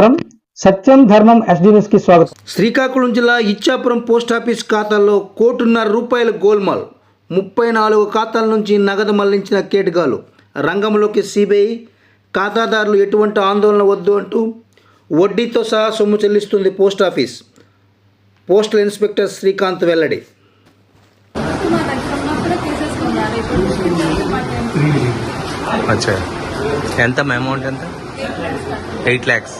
నమస్కారం. సత్యం ధర్మం ఎస్డీఎస్కి స్వాగతం. శ్రీకాకుళం జిల్లా ఇచ్చాపురం పోస్ట్ ఆఫీస్ ఖాతాల్లో కోటిన్నర రూపాయల గోల్మాల్ ముప్పై నాలుగు ఖాతాల నుంచి నగదు మళ్ళించిన కేటగాలు. రంగంలోకి సిబిఐ ఖాతాదారులు ఎటువంటి ఆందోళన వద్దు అంటూ వడ్డీతో సహా సొమ్ము చెల్లిస్తుంది post office. Postal inspector Srikanth వెల్లడి. ఎంత? అమౌంట్ ఎంత? ఎయిట్ ల్యాక్స్.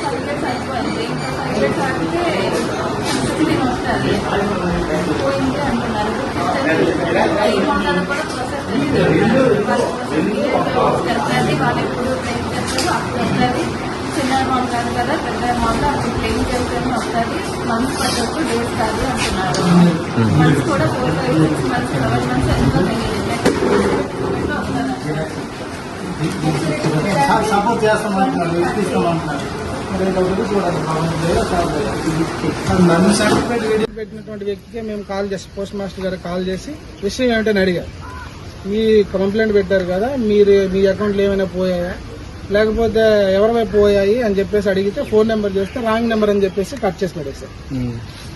ఆల్రెడీ అయిపోయింది ఇంకా ఆడితే ఫిఫ్టీన్ వస్తుంది పోయింది అంటున్నారు ఈ అమౌంట్ కూడా ప్రాసెస్ వాళ్ళు ఎప్పుడు క్లెయిమ్ చేస్తారు అప్పుడు వస్తుంది చిన్న అమౌంట్ కాదు కదా పెద్ద అమౌంట్ అప్పుడు క్లెయిమ్ చేస్తేనే వస్తుంది మంత్స్ పట్టొచ్చు డేస్ కాదు అంటున్నారు మంత్స్ కూడా four five six months seven months ఎంతో సపోర్ట్ చేస్తామంటున్నారు నన్ను సర్టిఫికేట్ వీడియో పెట్టినటువంటి వ్యక్తికి మేము కాల్ చేసి పోస్ట్ మాస్టర్ గారు కాల్ చేసి విషయం ఏమిటని అడిగారు మీ కంప్లైంట్ పెట్టారు కదా మీరు మీ అకౌంట్లో ఏమైనా పోయాయా? లేకపోతే ఎవరివై పోయాయి అని చెప్పేసి అడిగితే ఫోన్ నెంబర్ చేస్తే రాంగ్ నెంబర్ అని చెప్పేసి కట్ చేసి పడేసారు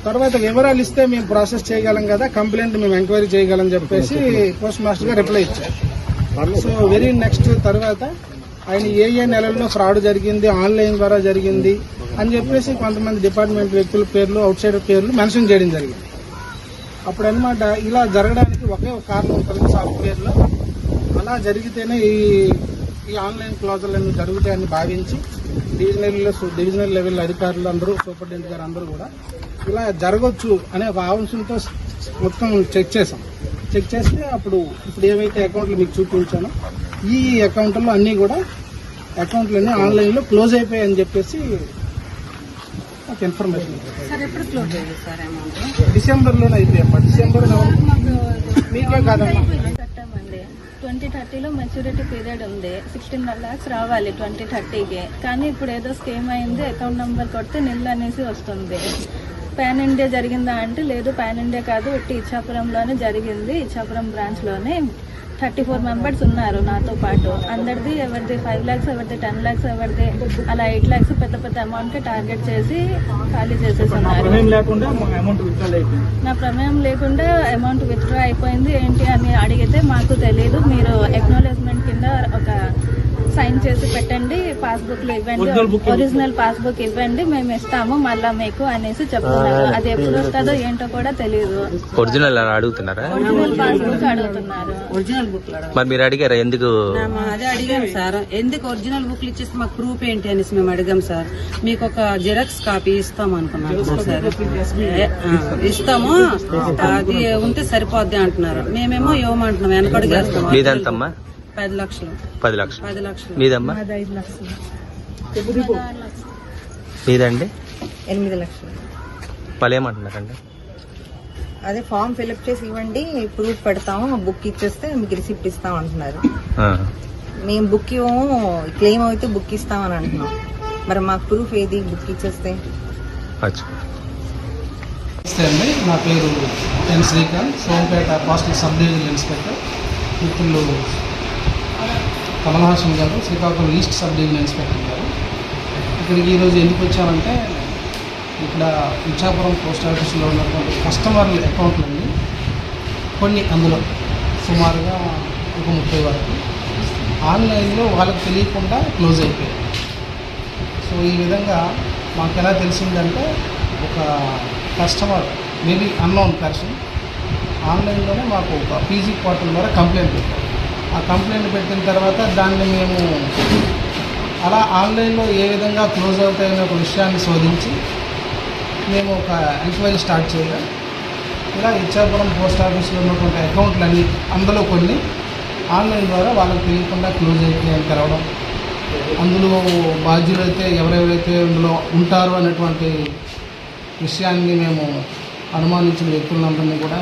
తర్వాత వివరాలు ఇస్తే మేము ప్రాసెస్ చేయగలం కదా కంప్లైంట్ మేము ఎంక్వైరీ చేయగలం చెప్పేసి పోస్ట్ మాస్టర్ గారు రిప్లై ఇచ్చారు. సో వెరీ నెక్స్ట్ తర్వాత ఆయన ఏ ఏ నెలల్లో ఫ్రాడ్ జరిగింది ఆన్లైన్ ద్వారా జరిగింది అని చెప్పేసి కొంతమంది డిపార్ట్మెంట్ వ్యక్తుల పేర్లు అవుట్ సైడ్ పేర్లు మెన్షన్ చేయడం జరిగింది. అప్పుడు అనమాట ఇలా జరగడానికి ఒకే ఒక కారణం ఉంటుంది సాఫ్ట్వేర్లో. అలా జరిగితేనే ఈ ఈ ఆన్లైన్ క్లాజులన్నీ జరుగుతాయని భావించి డివిజనల్ డివిజనల్ లెవెల్ అధికారులు అందరూ సూపరింటెండెంట్ గారు అందరూ కూడా ఇలా జరగవచ్చు అనే ఒక ఆంశంతో మొత్తం చెక్ చేసాం చెక్ చేస్తే అప్పుడు ఇప్పుడు ఏమైతే అకౌంట్లు మీకు చూపించానో ఈ అకౌంట్లో అన్నీ కూడా అకౌంట్లన్నీ ఆన్లైన్లో క్లోజ్ అయిపోయాయని చెప్పేసి నాకు ఇన్ఫర్మేషన్ డిసెంబర్లోనే అయిపోయాయి డిసెంబర్ మీకే కాదమ్మా. ట్వంటీ థర్టీలో మెచ్యూరిటీ పీరియడ్ ఉంది. సిక్స్టీన్ ల్యాక్స్ రావాలి ట్వంటీ థర్టీకి. కానీ ఇప్పుడు ఏదో స్కీమ్ అయింది అకౌంట్ నెంబర్ కొడితే నిల్ అనేసి వస్తుంది. పాన్ ఇండియా జరిగిందా అంటే లేదు పాన్ ఇండియా కాదు ఒట్టి ఇచ్చాపురంలోనే జరిగింది ఇచ్చాపురం బ్రాంచ్లోనే థర్టీ ఫోర్ మెంబర్స్ ఉన్నారు నాతో పాటు. అందరిది ఎవరిది ఫైవ్ ల్యాక్స్ ఎవరిది టెన్ ల్యాక్స్ ఎవరిది అలా ఎయిట్ ల్యాక్స్ పెద్ద పెద్ద అమౌంట్కి టార్గెట్ చేసి ఖాళీ అయిపోయింది. నా ప్రమేయం లేకుండా అమౌంట్ విత్డ్రా అయిపోయింది ఏంటి అని అడిగితే మాకు తెలియదు మీరు ఎక్నాలెజ్మెంట్ కింద ఒక సైన్ చేసి పెట్టండి పాస్బుక్లో ఇవ్వండి. ఒరిజినల్ పాస్బుక్ ఇవ్వండి మేము ఇస్తాము మళ్ళా మీకు అనేసి చెప్తున్నారు. అది ఎప్పుడు వస్తుందో ఏంటో కూడా తెలియదు ఒరిజినల్ అడుగుతున్నారా? ఒరిజినల్ పాస్బుక్ అడుగుతున్నారు. ఒరిజినల్ బుక్ మరి మీరు అడిగారా ఎందుకు? అదే అడిగాం సార్. ఎందుకు ఒరిజినల్ బుక్లు ఇచ్చేసి మాకు ప్రూఫ్ ఏంటి అనేసి మేము అడిగాం సార్. మీకు ఒక జిరాక్స్ కాపీ ఇస్తాం అనుకున్నాం సార్. ఇస్తాము. అది ఉంటే సరిపోద్ది అంటున్నారు. మేమేమో ఇవ్వమంటున్నాం. వెనకడుగు వేస్తాం మీదెంతమ్మా పది లక్షలు. పది లక్షలు. పది లక్షలు. మీదమ్మా మీదండి ఎనిమిది లక్షలు. వాళ్ళు ఏమంటున్నారండి అదే ఫామ్ ఫిల్అప్ చేసి ఇవ్వండి ప్రూఫ్ పెడతాము బుక్ ఇచ్చేస్తే మీకు రిసిప్ట్ ఇస్తాం అంటున్నారు. ఆ. మేము బుక్ ఇవ్వము క్లెయిమ్ అయితే బుక్ ఇస్తామని అంటున్నాం. మరి మాకు ప్రూఫ్ ఏది బుక్ ఇచ్చేస్తే? అచ్చా. నమస్తే అండి నా పేరు N Srikanth Sompeta postal sub divisional inspector మిత్రులు కమల్ హాసన్ గారు Srikakulam east sub division inspector గారు. ఇక్కడికి ఈరోజు ఎందుకు వచ్చానంటే ఇక్కడ ఇచ్చాపురం పోస్ట్ ఆఫీస్లో ఉన్నటువంటి కస్టమర్ల అకౌంట్లన్నీ కొన్ని అందులో సుమారుగా ఒక ముప్పై వరకు ఆన్లైన్లో వాళ్ళకి తెలియకుండా క్లోజ్ అయిపోయాయి. సో ఈ విధంగా మాకు ఎలా తెలిసిందంటే ఒక కస్టమర్ మేబీ అన్నోన్ పర్సన్ ఆన్లైన్లోనే మాకు ఒక పీజీ పోర్టల్ ద్వారా కంప్లైంట్ పెట్టారు. ఆ కంప్లైంట్ పెట్టిన తర్వాత దాన్ని మేము అలా ఆన్లైన్లో ఏ విధంగా క్లోజ్ అవుతాయనే ఒక విషయాన్ని శోధించి మేము ఒక ఎంక్వైరీ స్టార్ట్ చేయగా ఇలా ఇచ్చాపురం పోస్ట్ ఆఫీస్లో ఉన్నటువంటి అకౌంట్లన్నీ అందులో కొన్ని ఆన్లైన్ ద్వారా వాళ్ళకి తెలియకుండా క్లోజ్ అయిపోయాయని తెరవడం అందులో బాధ్యులైతే ఎవరెవరైతే అందులో ఉంటారో అనేటువంటి విషయాన్ని మేము అనుమానించిన వ్యక్తులందరినీ కూడా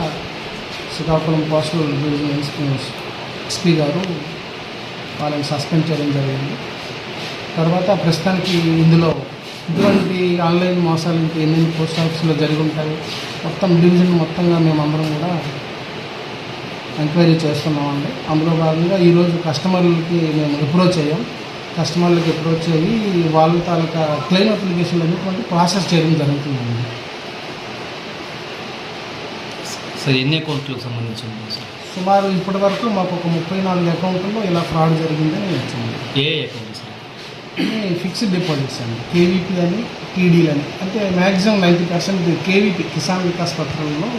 Srikakulam postal division inspector SP గారు వాళ్ళని సస్పెండ్ చేయడం జరిగింది. తర్వాత ప్రస్తుతానికి ఇందులో ఇటువంటి ఆన్లైన్ మోసాలు ఇంకా ఎన్ని పోస్ట్ ఆఫీసులో జరిగి ఉంటాయి మొత్తం డివిజన్ మొత్తంగా మేమందరం కూడా ఎంక్వైరీ చేస్తున్నామండి. అందులో భాగంగా ఈరోజు కస్టమర్లకి మేము అప్రోచ్ అయ్యాం. కస్టమర్లకి అప్రోచ్ అయ్యి వాళ్ళ తాలూకా క్లెయిమ్ అప్లికేషన్ అనేటువంటి ప్రాసెస్ చేయడం జరుగుతుందండి. సార్ ఎన్ని అకౌంట్లకు సంబంధించింది సార్? సుమారు ఇప్పటి వరకు మాకు ఒక ముప్పై నాలుగు అకౌంట్లో ఇలా ఫ్రాడ్ జరిగిందని వచ్చింది ఏ అకౌంట్ సార్? ఇది ఫిక్స్డ్ డిపాజిట్స్ అండి. కేవీపీ అని టీడీలు అని. అంటే maximum ninety percent KVP Kisan Vikas పత్రంలో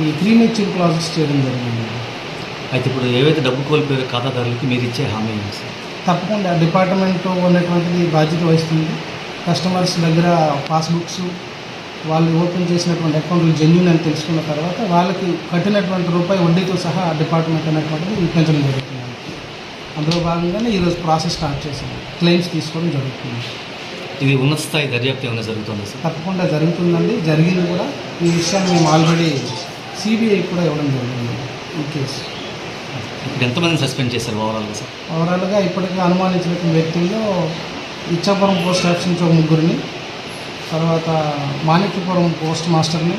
ఈ ప్రీమెచ్యూర్ క్లాజెస్ చేయడం జరిగింది. అయితే ఇప్పుడు ఏవైతే డబ్బు కోల్పోయారో ఖాతాదారులకి మీరు ఇచ్చే హామీ ఏంటి సార్? తప్పకుండా డిపార్ట్మెంట్ ఉన్నటువంటిది బాధ్యత వహిస్తుంది. కస్టమర్స్ దగ్గర పాస్బుక్స్ వాళ్ళు ఓపెన్ చేసినటువంటి అకౌంట్లు జెన్యున్ అని తెలుసుకున్న తర్వాత వాళ్ళకి కట్టినటువంటి రూపాయి వడ్డీతో సహా డిపార్ట్మెంట్ అనేటువంటిది ఇప్పించడం జరుగుతుంది. అందులో భాగంగానే ఈరోజు ప్రాసెస్ స్టార్ట్ చేసాము క్లెయిమ్స్ తీసుకోవడం జరుగుతుంది. ఇది ఉన్నత స్థాయి దర్యాప్తు ఏమైనా జరుగుతుందా సార్? తప్పకుండా జరుగుతుందండి. జరిగింది కూడా. ఈ విషయాన్ని మేము ఆల్రెడీ సిబిఐ కూడా ఇవ్వడం జరిగింది. ఈ కేసు ఎంతమందిని సస్పెండ్ చేశారు ఓవరాల్గా సార్? ఓవరాల్గా ఇప్పటికీ అనుమానించిన వ్యక్తుల్లో ఇచ్చాపురం పోస్ట్ ఆఫీస్ నుంచి ఒక ముగ్గురిని తర్వాత మాణిక్యపురం పోస్ట్ మాస్టర్ని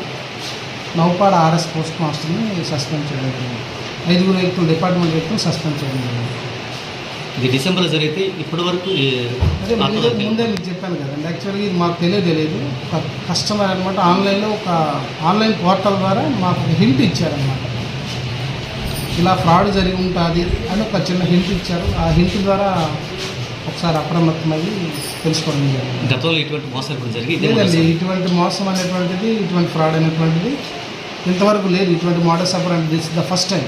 నౌపాడ ఆర్ఎస్ పోస్ట్ మాస్టర్ని సస్పెండ్ చేయడం జరిగింది. ఐదుగురు వ్యక్తులు డిపార్ట్మెంట్ వ్యక్తులు సస్పెండ్ చేయడం జరిగింది. ఇది డిసెంబర్లో జరిగితే ఇప్పటి వరకు అదే ముందే మీకు చెప్పాను కదండి యాక్చువల్గా ఇది మాకు తెలియదు తెలియదు ఒక కస్టమర్ అనమాట ఆన్లైన్లో ఒక ఆన్లైన్ పోర్టల్ ద్వారా మాకు ఒక హింట్ ఇచ్చారనమాట ఇలా ఫ్రాడ్ జరిగి ఉంటుంది అని ఒక చిన్న హింట్ ఇచ్చారు. ఆ హింట్ ద్వారా ఒకసారి అప్రమత్తమయ్యి తెలుసుకోవడం జరిగింది. గతంలో ఇటువంటి మోసాలు జరిగి లేదండి మొదటిసారి. ఇటువంటి మోసం అనేటువంటిది ఇటువంటి ఫ్రాడ్ అనేటువంటిది ఇంతవరకు లేదు. ఇటువంటి మోడల్స్ అప్పుడు దిస్ ద ఫస్ట్ టైం